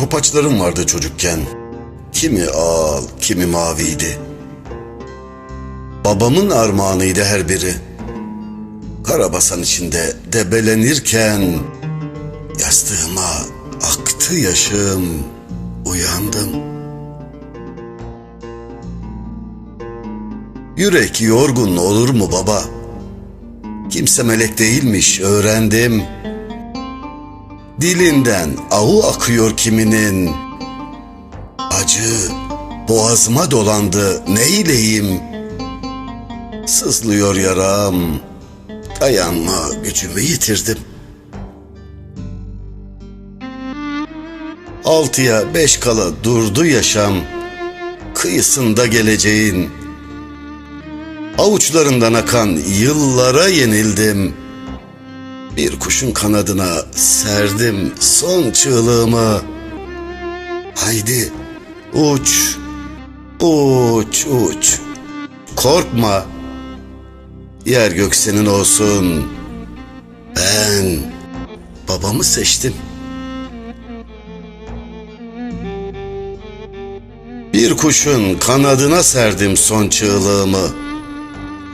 Topaçlarım vardı çocukken. Kimi al, kimi maviydi. Babamın armağanıydı her biri. Karabasan içinde debelenirken yastığıma aktı yaşım, uyandım. Yürek yorgun olur mu baba? Kimse melek değilmiş öğrendim. Dilinden avu akıyor kiminin. Acı boğazıma dolandı neyleyim? Sızlıyor yaram. Dayanma gücümü yitirdim. Altıya beş kala durdu yaşam. Kıyısında geleceğin. Avuçlarından akan yıllara yenildim. Bir kuşun kanadına serdim son çığlığımı. Haydi uç, uç, uç. Korkma. Yer gök senin olsun. Ben babamı seçtim. Bir kuşun kanadına serdim son çığlığımı.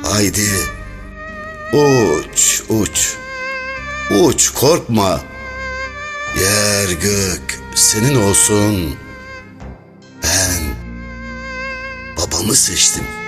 Haydi uç uç uç korkma yer gök senin olsun ben babamı seçtim.''